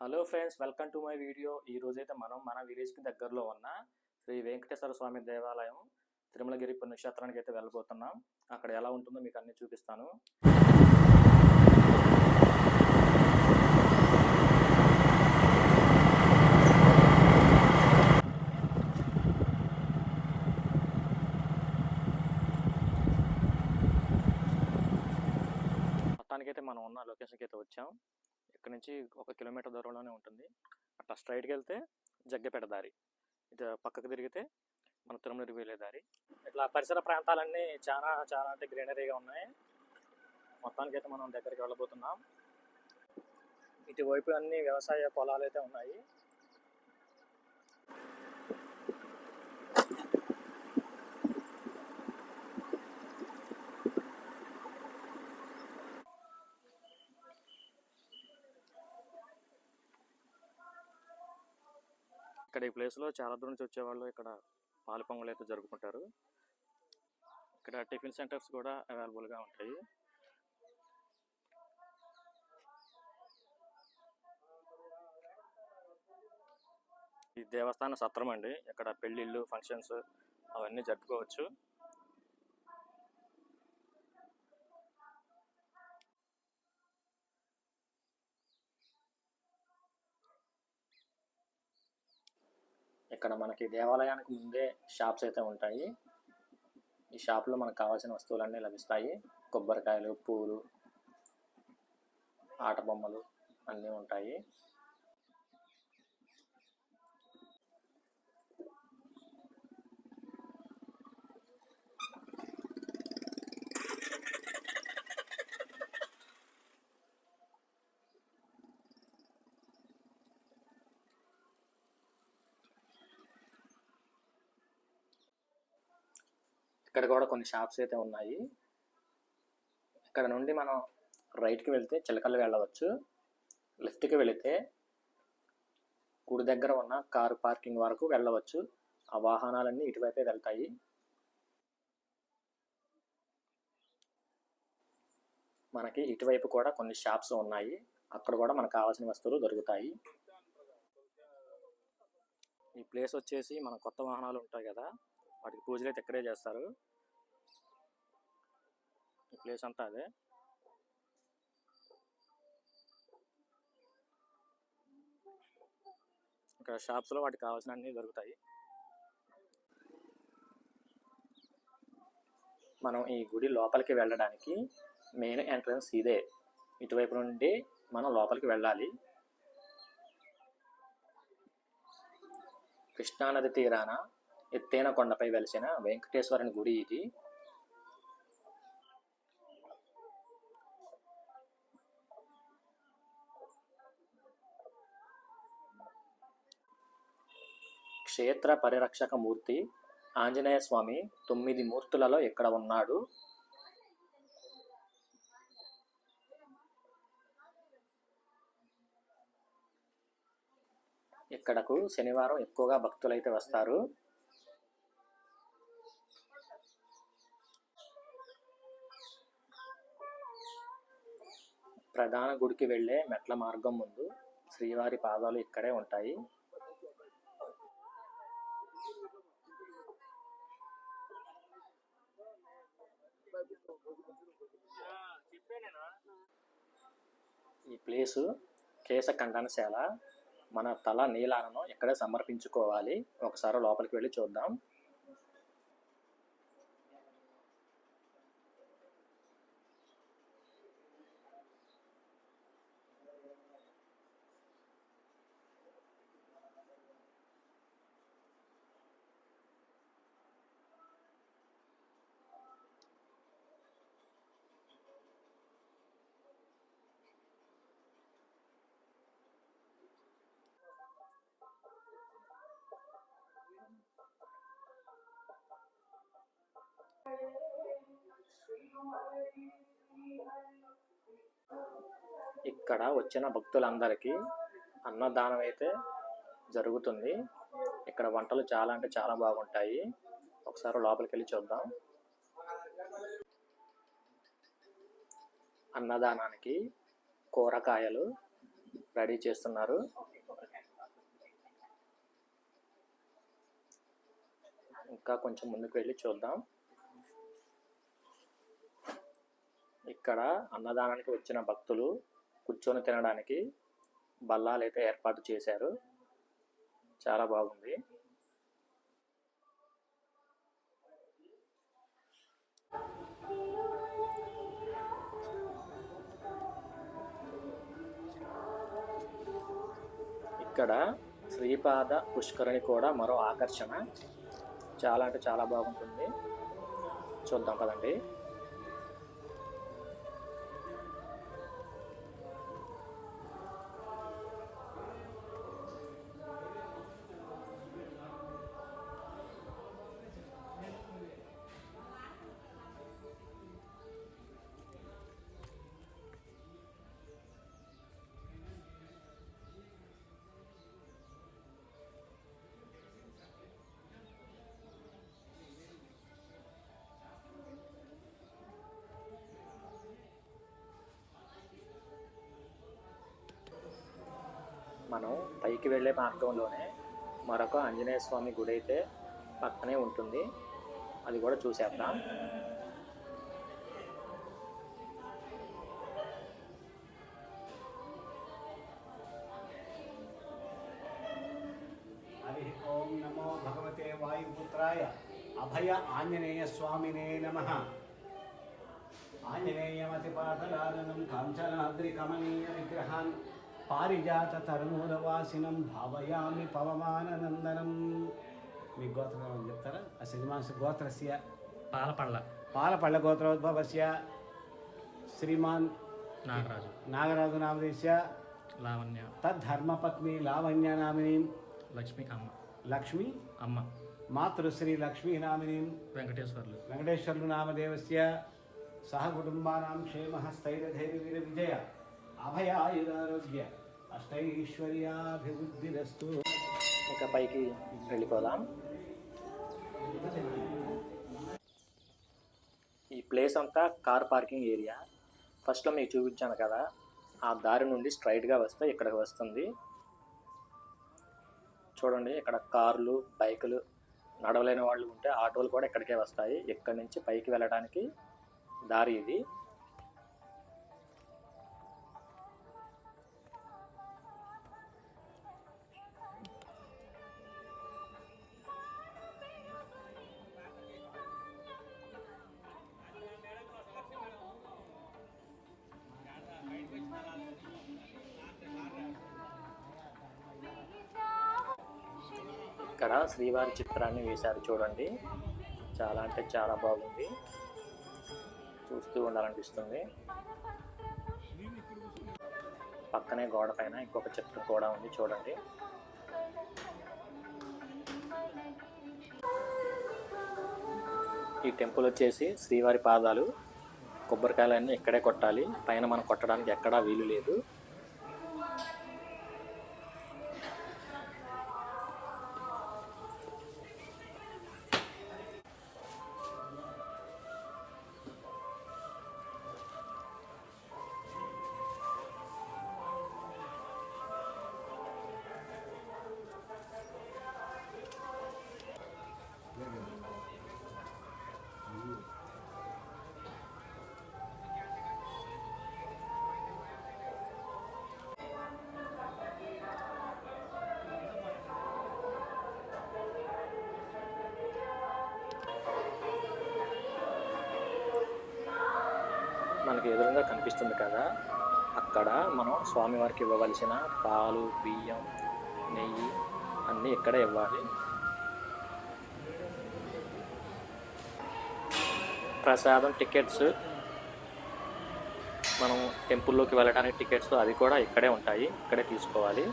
Hello friends welcome to my video ఈ రోజైతే మనం మన విలేజ్కి దగ్గరలో ఉన్న శ్రీ వెంకటేశ్వర స్వామి దేవాలయం తిరుమలగిరి పుణ్యక్షేత్రానికి అయితే వెళ్ళబోతున్నాం. అక్కడ ఎలా ఉంటుందో మీకు అన్ని చూపిస్తాను. మొత్తానికైతే మనం ఉన్న లొకేషన్కి అయితే వచ్చాం. ఇక్కడ నుంచి ఒక కిలోమీటర్ దూరంలోనే ఉంటుంది. అట్లా స్ట్రైట్కి వెళ్తే జగ్గపేట దారి. ఇటు పక్కకు తిరిగితే మన తిరుమలకి వెళ్ళే దారి. ఇట్లా పరిసర ప్రాంతాలన్నీ చాలా చాలా అంటే గ్రీనరీగా ఉన్నాయి. మొత్తానికైతే మనం దగ్గరికి వెళ్ళబోతున్నాం. ఇటువైపు అన్ని వ్యవసాయ పొలాలు అయితే ఉన్నాయి. ఇక్కడ ఈ ప్లేస్లో చాలా దూరం నుంచి వచ్చేవాళ్ళు ఇక్కడ పాలు పొంగలు అయితే జరుపుకుంటారు. ఇక్కడ టిఫిన్ సెంటర్స్ కూడా అవైలబుల్గా ఉంటాయి. ఈ దేవస్థాన సత్రం అండి. ఇక్కడ పెళ్ళిళ్ళు ఫంక్షన్స్ అవన్నీ జరుపుకోవచ్చు. ఇక్కడ మనకి దేవాలయానికి ముందే షాప్స్ అయితే ఉంటాయి. ఈ షాప్లో మనకు కావాల్సిన వస్తువులన్నీ లభిస్తాయి. కొబ్బరికాయలు పూలు ఆట బొమ్మలు అన్నీ ఉంటాయి. ఇక్కడ కూడా కొన్ని షాప్స్ అయితే ఉన్నాయి. ఇక్కడ నుండి మనం రైట్కి వెళ్తే చిలకలు వెళ్ళవచ్చు. లెఫ్ట్కి వెళితే గుడి దగ్గర ఉన్న కారు పార్కింగ్ వరకు వెళ్ళవచ్చు. ఆ వాహనాలన్నీ ఇటువైపే వెళ్తాయి. మనకి ఇటువైపు కూడా కొన్ని షాప్స్ ఉన్నాయి. అక్కడ కూడా మనకు కావాల్సిన వస్తువులు దొరుకుతాయి. ఈ ప్లేస్ వచ్చేసి మన కొత్త వాహనాలు ఉంటాయి కదా. వాటికి పూజలు అయితే ఇక్కడే చేస్తారు. ఈ ప్లేస్ అంతా అదే. ఇక్కడ షాప్స్లో వాటికి కావాల్సిన అన్నీ దొరుకుతాయి. మనం ఈ గుడి లోపలికి వెళ్ళడానికి మెయిన్ ఎంట్రన్స్ ఇదే. ఇటువైపు నుండి మనం లోపలికి వెళ్ళాలి. కృష్ణానది తీరాన ఎత్తైన కొండపై వెలిసిన వెంకటేశ్వరుని గుడి ఇది. క్షేత్ర పరిరక్షక మూర్తి ఆంజనేయ స్వామి తొమ్మిది మూర్తులలో ఇక్కడ ఉన్నాడు? ఇక్కడకు శనివారం ఎక్కువగా భక్తులైతే వస్తారు. ప్రధాన గుడికి వెళ్ళే మెట్ల మార్గం ముందు శ్రీవారి పాదాలు ఇక్కడే ఉంటాయి. ఈ ప్లేసు కేశ ఖండనశాల మన తల నీలాలను ఇక్కడే సమర్పించుకోవాలి. ఒకసారి లోపలికి వెళ్ళి చూద్దాం. ఇక్కడ వచ్చిన భక్తులందరికీ అన్నదానం అయితే జరుగుతుంది. ఇక్కడ వంటలు చాలా అంటే చాలా బాగుంటాయి. ఒకసారి లోపలికి వెళ్ళి చూద్దాం. అన్నదానానికి కూరగాయలు రెడీ చేస్తున్నారు. ఇంకా కొంచెం ముందుకు వెళ్ళి చూద్దాం. ఇక్కడ అన్నదానానికి వచ్చిన భక్తులు కూర్చొని తినడానికి బల్లాలు అయితే ఏర్పాటు చేశారు. చాలా బాగుంది. ఇక్కడ శ్రీపాద పుష్కరిణి కూడా మరో ఆకర్షణ. చాలా అంటే చాలా బాగుంటుంది. చూద్దాం కదండి మనం పైకి వెళ్ళే మార్గంలోనే మరొక ఆంజనేయ స్వామి గుడి అయితే పక్కనే ఉంటుంది. అది కూడా చూసేద్దాం. హరి ఓం నమో భగవతే వాయుపుత్రాయ అభయ ఆంజనేయ స్వామినే నమ. ఆంజనేయమతిపాఠలాదనం కాంచనాద్రి కమనీయ విగ్రహాన్ పారిజాత తరుమూలవాసినం భావయామి పవమాననందనం. మీ గోత్రం చెప్తారా? ఆ సినిమాస్ గోత్రస్య. పాలపళ్ళ. పాలపళ్ళ గోత్రోద్భవస్య. శ్రీమాన్ నాగరాజు. నాగరాజు నామదేశ్య లావణ్య. తద్ధర్మపత్ని లావణ్య నామినీం. లక్ష్మి అమ్మ లక్ష్మి. అమ్మ. మాతృశ్రీ లక్ష్మీనామినీం వెంకటేశ్వర్లు. వెంకటేశ్వర్లు నామదేవస్య. సహ కుటుంబానాం క్షేమ స్థైర్యధైర్య విజయ అభయాయురారోగ్య అష్టైశ్వర్యాభివృద్ధిరస్తు. ఇక పైకి వెళ్ళిపోదాం. ఈ ప్లేస్ అంతా కార్ పార్కింగ్ ఏరియా. ఫస్ట్లో మీకు చూపించాను కదా ఆ దారి నుండి స్ట్రైట్గా వస్తే ఇక్కడికి వస్తుంది. చూడండి ఇక్కడ కార్లు బైకులు నడవలేని వాళ్ళు ఉంటే ఆటోలు కూడా ఇక్కడికే వస్తాయి. ఇక్కడి నుంచి పైకి వెళ్ళడానికి దారి ఇది. ఇక్కడ శ్రీవారి చిత్రాన్ని వేశారు చూడండి. చాలా అంటే చాలా బాగుంది. చూస్తూ ఉండాలనిపిస్తుంది. పక్కనే గోడ పైన ఇంకొక చిత్రం కూడా ఉంది చూడండి. ఈ టెంపుల్ వచ్చేసి శ్రీవారి పాదాలు. కొబ్బరికాయలన్నీ ఇక్కడే కొట్టాలి. పైన మనం కొట్టడానికి ఎక్కడా వీలు లేదు. మనకు ఎదురుగా కనిపిస్తుంది కదా అక్కడ మనం స్వామివారికి ఇవ్వవలసిన పాలు బియ్యం నెయ్యి అన్నీ ఇక్కడే ఇవ్వాలి. ప్రసాదం టికెట్స్ మనం టెంపుల్లోకి వెళ్ళడానికి టికెట్స్ అవి కూడా ఇక్కడే ఉంటాయి ఇక్కడే తీసుకోవాలి.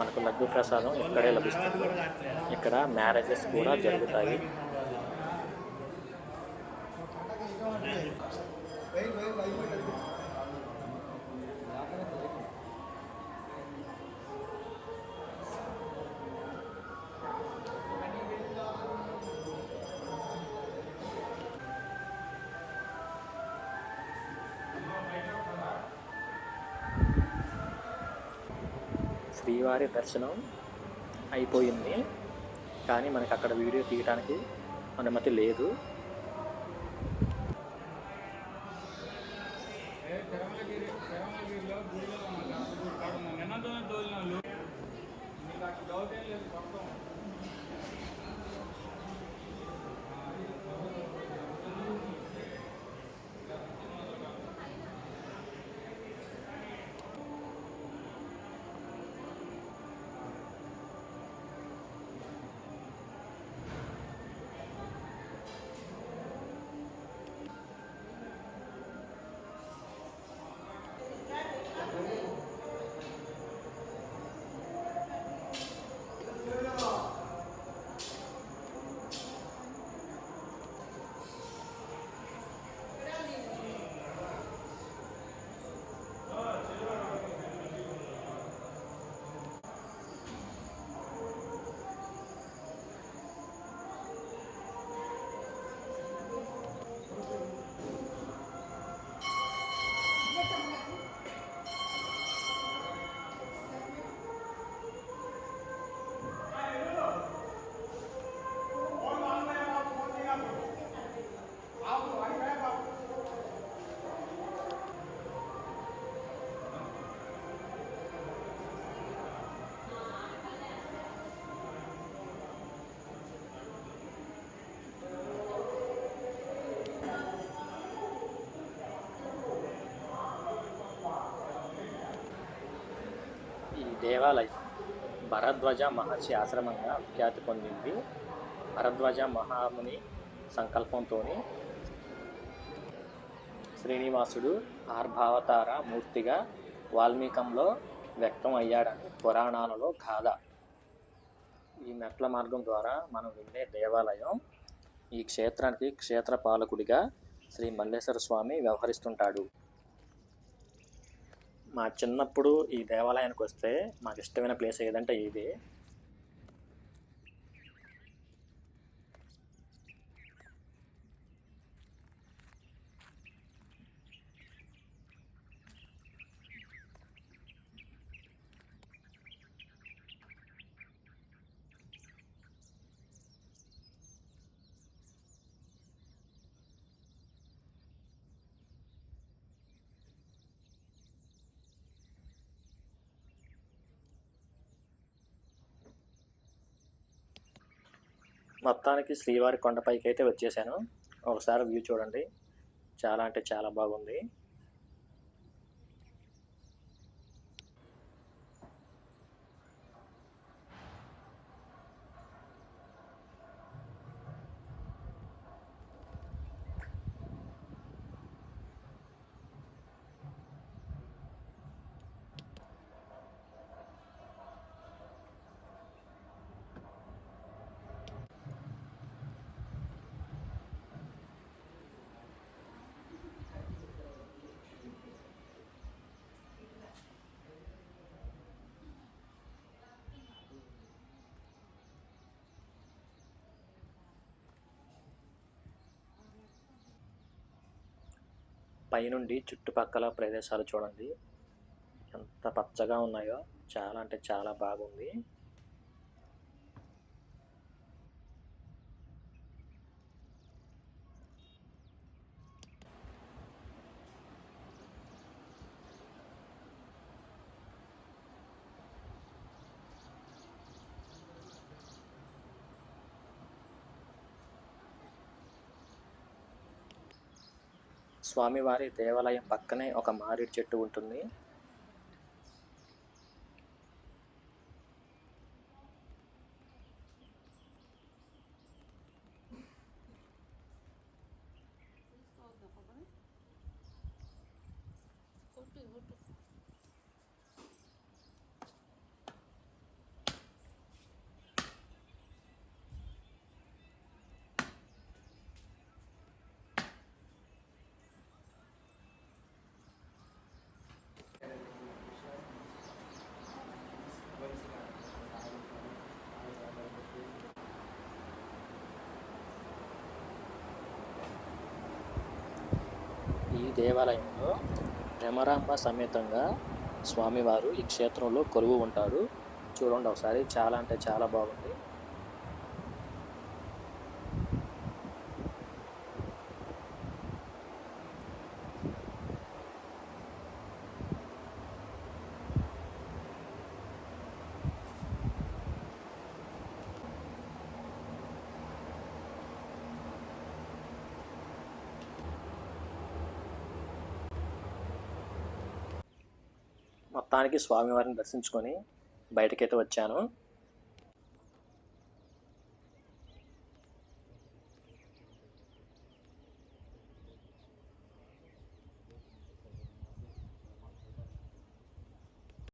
మనకు లడ్డు ప్రసాదం ఇక్కడే లభిస్తుంది. ఇక్కడ మ్యారేజెస్ కూడా జరుగుతాయి. శ్రీవారి దర్శనం అయిపోయింది. కానీ మనకు అక్కడ వీడియో తీయడానికి అనుమతి లేదు. దేవాలయం భరద్వాజ మహర్షి ఆశ్రమంగా ఖ్యాతి పొందింది. భరద్వాజ మహాముని సంకల్పంతో శ్రీనివాసుడు ఆర్భావతార మూర్తిగా వాల్మీకంలో వ్యక్తం అయ్యాడని పురాణాలలో గాథ. ఈ మెట్ల మార్గం ద్వారా మనం వెళ్ళే దేవాలయం ఈ క్షేత్రానికి క్షేత్ర పాలకుడిగా శ్రీ మల్లేశ్వర స్వామి వ్యవహరిస్తుంటాడు. మా చిన్నప్పుడు ఈ దేవాలయానికి వస్తే మాకు ఇష్టమైన ప్లేస్ ఏదంటే ఇది. మొత్తానికి శ్రీవారి కొండపైకి అయితే వచ్చేసాను. ఒకసారి వ్యూ చూడండి. చాలా అంటే చాలా బాగుంది. పైనుండి చుట్టుపక్కల ప్రదేశాలు చూడండి. ఎంత పచ్చగా ఉన్నాయో. చాలా అంటే చాలా బాగుంది. స్వామివారి దేవాలయం పక్కనే ఒక మారేడు చెట్టు ఉంటుంది ఈ దేవాలయంలో భ్రమరాంబ సమేతంగా స్వామివారు ఈ క్షేత్రంలో కొలువు ఉంటారు. చూడండి ఒకసారి చాలా అంటే చాలా బాగుంది. మొత్తానికి స్వామివారిని దర్శించుకొని బయటకైతే వచ్చాను.